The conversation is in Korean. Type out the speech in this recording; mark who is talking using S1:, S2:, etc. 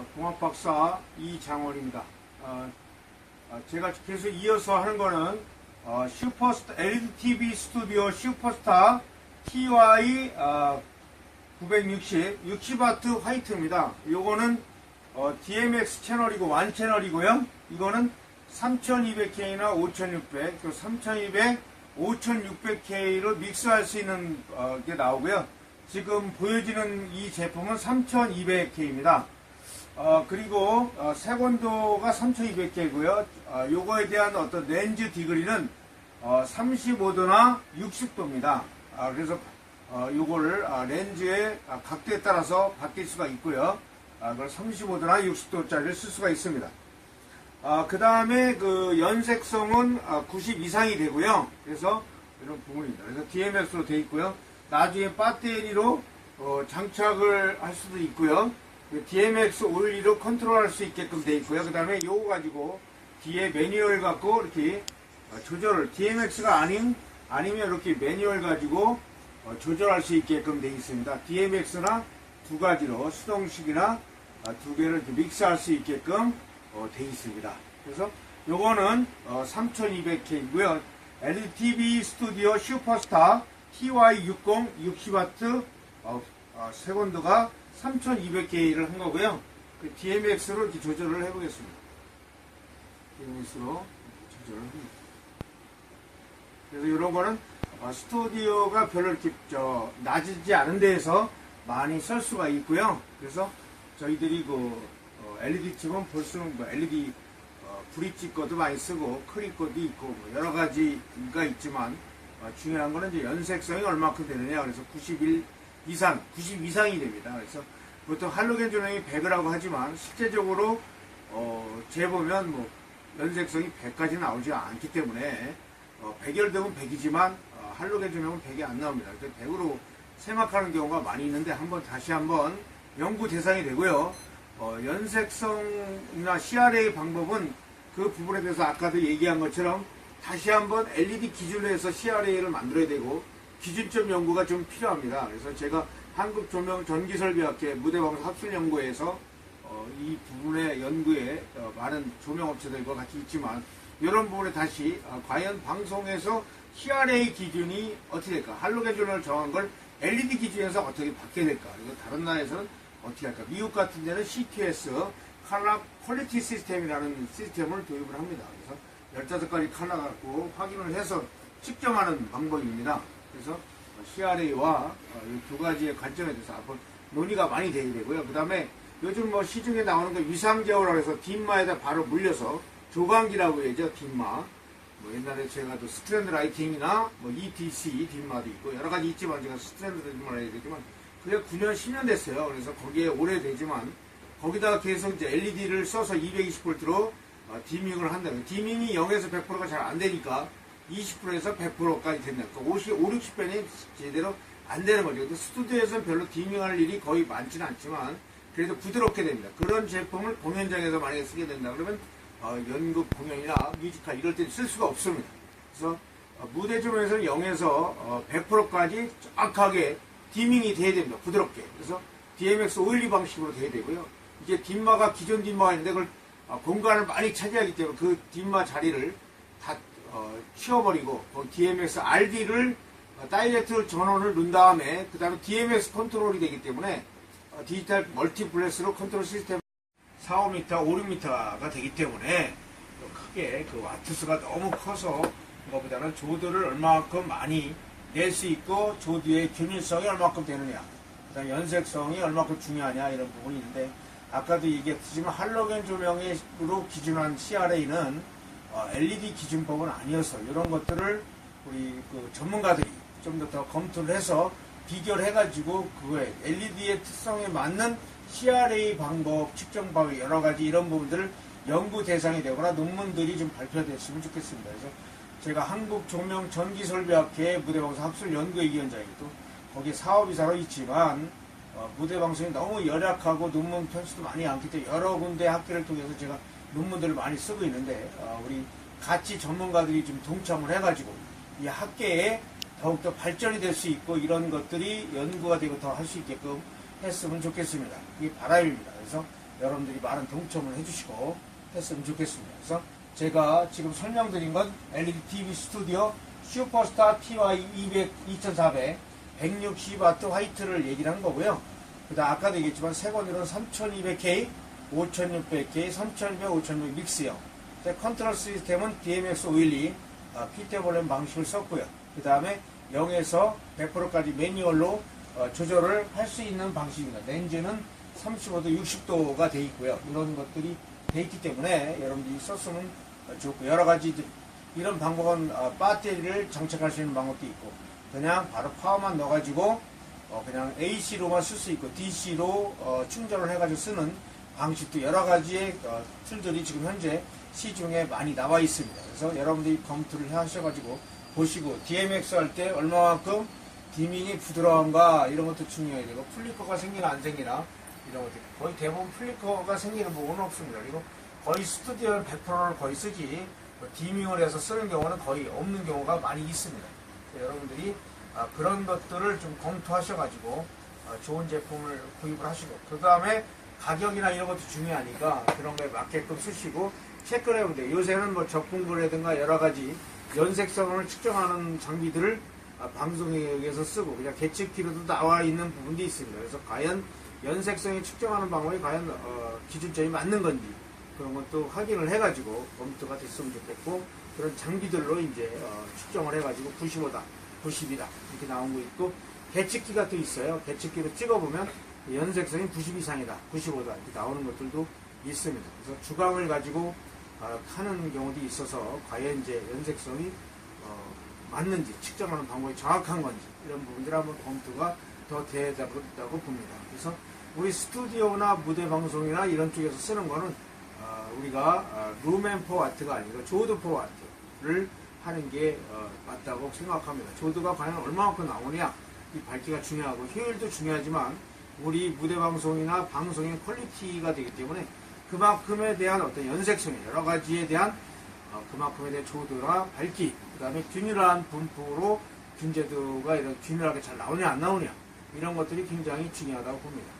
S1: 어, 공학박사 이장원입니다. 어, 어, 제가 계속 이어서 하는 거는 어, 슈퍼스타 LED TV 스튜디오 슈퍼스타 TY 어, 960 60W 화이트입니다. 요거는 어, DMX 채널이고 완 채널이고요. 이거는 3200K나 5600, 그 3200, 5600K로 믹스할 수 있는 어, 게 나오고요. 지금 보여지는 이 제품은 3200K입니다. 어, 그리고 어, 색온도가 3200K고요. 어, 요거에 대한 어떤 렌즈 디그리는 어, 35도나 60도입니다. 아, 그래서 어, 요거를 아, 렌즈의 아, 각도에 따라서 바뀔 수가 있고요. 아, 그걸 35도나 60도짜리를 쓸 수가 있습니다. 그 다음에 그 연색성은 아, 90 이상이 되고요. 그래서 이런 부분입니다. 그래서 DMX로 되어 있고요. 나중에 배터리로 어, 장착을 할 수도 있고요. 그 DMX 올리로 컨트롤할 수 있게끔 되어 있고요. 그 다음에 요거 가지고 뒤에 매뉴얼 갖고 이렇게 어, 조절을 DMX가 아닌 아니면 이렇게 매뉴얼 가지고 어, 조절할 수 있게끔 되어 있습니다. DMX나 두 가지로 수동식이나 아, 두 개를 믹스할 수 있게끔 어, 되어 있습니다. 그래서 요거는 3200K이고요. LED TV 스튜디오 슈퍼스타 TY60 60W 어, 어, 세건드가 3200K를 한 거고요. 그 DMX로 이렇게 조절을 해보겠습니다. DMX로 조절을 합니다. 그래서 이런 거는 어, 스튜디오가 별로 이렇게 저 낮지 않은 데에서 많이 쓸 수가 있고요. 그래서 저희들이 그 어, LED 칩은 볼수록 뭐 LED 어, 브릿지 거도 많이 쓰고 크리 거도 있고 뭐 여러 가지가 있지만 어, 중요한 거는 이제 연색성이 얼마큼 되느냐. 그래서 91 이상, 90 이상이 됩니다. 그래서 보통 할로겐 조명이 100이라고 하지만 실제적으로 어, 재보면 뭐 연색성이 100까지 나오지 않기 때문에 어, 100열 되면 100이지만 어, 할로겐 조명은 100이 안 나옵니다. 그래서 100으로 생각하는 경우가 많이 있는데 한번 다시 한번 연구 대상이 되고요. 어, 연색성이나 CRA 방법은 그 부분에 대해서 아까도 얘기한 것처럼 다시 한번 LED 기준으로 해서 CRA를 만들어야 되고 기준점 연구가 좀 필요합니다. 그래서 제가 한국조명전기설비학회 무대방송 합술연구회에서 어, 이 부분의 연구에 어, 많은 조명업체들과 같이 있지만 이런 부분에 다시 어, 과연 방송에서 CRA 기준이 어떻게 될까? 할로겐 조명을 정한 걸 LED 기준에서 어떻게 바뀌게 될까? 그리고 다른 나라에서는 어떻게 할까? 미국 같은 데는 CQS 컬러 퀄리티 시스템이라는 시스템을 도입을 합니다. 그래서 15가지 컬러 갖고 확인을 해서 측정하는 방법입니다. 그래서 CRA와 이 두 가지의 관점에 대해서 앞으로 논의가 많이 되게 되고요. 그 다음에 요즘 뭐 시중에 나오는 거 위상제어라고 해서 뒷마에다 바로 물려서 조광기라고 해야죠. 뒷마. 뭐 옛날에 제가 또 스트랜드 라이팅이나 뭐 ETC 뒷마도 있고 여러 가지 있지만 제가 스트랜드 뒷마를 해야 되지만 그게 9년, 10년 됐어요. 그래서 거기에 오래되지만 거기다가 계속 이제 LED를 써서 220V로 어, 디밍을 한다면 디밍이 0에서 100%가 잘 안 되니까 20%에서 100%까지 된다. 그러니까 50, 5, 60배는 제대로 안 되는 거죠. 근데 스튜디오에서는 별로 디밍할 일이 거의 많지는 않지만 그래도 부드럽게 됩니다. 그런 제품을 공연장에서 만약에 쓰게 된다 그러면 어, 연극 공연이나 뮤지컬 이럴 때 쓸 수가 없습니다. 그래서 어, 무대 조명에서는 0에서 어, 100%까지 정확하게 디밍이 돼야 됩니다. 부드럽게. 그래서 DMX 오일리 방식으로 돼야 되고요. 이게 뒷마가 기존 뒷마가 있는데 그걸 어, 공간을 많이 차지하기 때문에 그 뒷마 자리를 다 어, 치워버리고 그 DMX RD를 어, 다이렉트 전원을 넣은 다음에 그 다음에 DMX 컨트롤이 되기 때문에 어, 디지털 멀티플렉스로 컨트롤 시스템 4, 5m, 5, 6m가 되기 때문에 크게 그 와트수가 너무 커서 그거보다는 조드를 얼마만큼 많이 낼 수 있고 조드의 균일성이 얼마만큼 되느냐 그 다음 연색성이 얼마만큼 중요하냐 이런 부분이 있는데 아까도 얘기했지만 할로겐 조명으로 기준한 CRA는 어, LED 기준법은 아니어서 이런 것들을 우리 그 전문가들이 좀 더 더 검토를 해서 비교를 해가지고 그거에 LED의 특성에 맞는 CRA 방법, 측정 방법 여러 가지 이런 부분들을 연구 대상이 되거나 논문들이 좀 발표됐으면 좋겠습니다. 그래서 제가 한국조명전기설비학회 무대방송 합술 연구위원장이고 거기 사업이사로 있지만 어, 무대방송이 너무 열악하고 논문 편수도 많이 않기 때문에 여러 군데 학회를 통해서 제가 논문들을 많이 쓰고 있는데 어, 우리 같이 전문가들이 좀 동참을 해가지고 이 학계에 더욱더 발전이 될 수 있고 이런 것들이 연구가 되고 더 할 수 있게끔 했으면 좋겠습니다. 그게 바람입니다. 그래서 여러분들이 많은 동참을 해주시고 했으면 좋겠습니다. 그래서 제가 지금 설명드린 건 LED TV 스튜디오 슈퍼스타 TY 200 2400 160W 화이트를 얘기를 한 거고요. 그다음 아까도 얘기했지만 세 번으로는 3200K, 5600K, 3200, 5600 믹스형. 제 컨트롤 시스템은 DMX 512 어, 피테볼렘 방식을 썼고요. 그 다음에 0에서 100%까지 매뉴얼로 어, 조절을 할 수 있는 방식입니다. 렌즈는 35도, 60도가 돼 있고요. 이런 것들이 돼 있기 때문에 여러분들이 썼으면 좋고 여러 가지 이런 방법은 어, 배터리를 장착할 수 있는 방법도 있고 그냥 바로 파워만 넣어가지고 어, 그냥 AC로만 쓸 수 있고 DC로 어, 충전을 해가지고 쓰는 방식도 여러 가지의 어, 툴들이 지금 현재 시중에 많이 나와 있습니다. 그래서 여러분들이 검토를 하셔가지고 보시고 DMX 할 때 얼마만큼 디밍이 부드러운가 이런 것도 중요해야 되고 플리커가 생기나 안 생기나 이런 것들 거의 대부분 플리커가 생기는 부분은 없습니다. 그리고 거의 스튜디오는 100%를 거의 쓰지 뭐 디밍을 해서 쓰는 경우는 거의 없는 경우가 많이 있습니다. 여러분들이 아, 그런 것들을 좀 검토하셔가지고 아, 좋은 제품을 구입을 하시고 그 다음에 가격이나 이런 것도 중요하니까 그런 거에 맞게끔 쓰시고 체크를 해보면 돼요. 요새는 뭐 적분구라든가 여러 가지 연색성을 측정하는 장비들을 아, 방송에서 쓰고 그냥 계측기로도 나와 있는 부분도 있습니다. 그래서 과연 연색성이 측정하는 방법이 과연 어, 기준점이 맞는 건지 그런 것도 확인을 해가지고 검토가 됐으면 좋겠고 그런 장비들로 이제 어, 측정을 해가지고 95다, 90이다 이렇게 나온 거 있고 계측기가 또 있어요. 계측기로 찍어보면 연색성이 90 이상이다, 95다 이렇게 나오는 것들도 있습니다. 그래서 주광을 가지고 어, 하는 경우도 있어서 과연 이제 연색성이 어, 맞는지 측정하는 방법이 정확한 건지 이런 부분들 한번 검토가 더 되다고 봅니다. 그래서 우리 스튜디오나 무대 방송이나 이런 쪽에서 쓰는 거는 어, 우리가 어, 룸앤 포와트가 아니라 조드 포와트를 하는 게 어, 맞다고 생각합니다. 조드가 과연 얼마만큼 나오냐 이 밝기가 중요하고 효율도 중요하지만 우리 무대 방송이나 방송의 퀄리티가 되기 때문에 그만큼에 대한 어떤 연색성 여러 가지에 대한 어, 그만큼에 대한 조드나 밝기 그 다음에 균일한 분포로 균제도가 이런 균일하게 잘 나오냐 안 나오냐 이런 것들이 굉장히 중요하다고 봅니다.